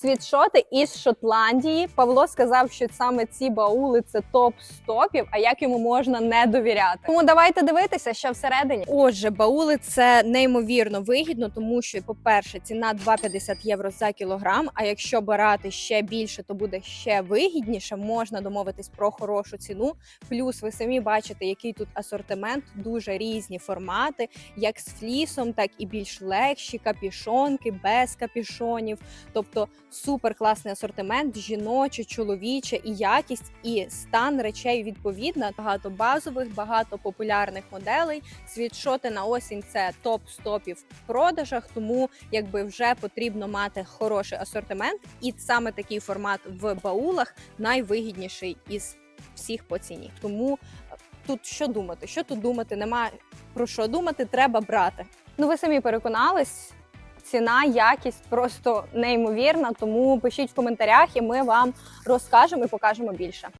Світшоти із Шотландії. Павло сказав, що саме ці баули це топ стопів. А як йому можна не довіряти? Тому давайте дивитися, що всередині. Отже, баули це неймовірно вигідно, тому що, по-перше, ціна 2,50 євро за кілограм. А якщо брати ще більше, то буде ще вигідніше. Можна домовитись про хорошу ціну. Плюс ви самі бачите, який тут асортимент, дуже різні формати, як з флісом, так і більш легші капішонки, без капішонів. Тобто супер класний асортимент, жіноче, чоловіче і якість, і стан речей відповідно. Багато базових, багато популярних моделей. Світшоти на осінь це топ стопів в продажах, тому якби вже потрібно мати хороший асортимент, і саме такий формат в баулах найвигідніший із всіх по ціні. Тому тут що думати? Що тут думати? Нема про що думати, треба брати. Ну ви самі переконались. Ціна, якість просто неймовірна. Тому пишіть в коментарях, і ми вам розкажемо і покажемо більше.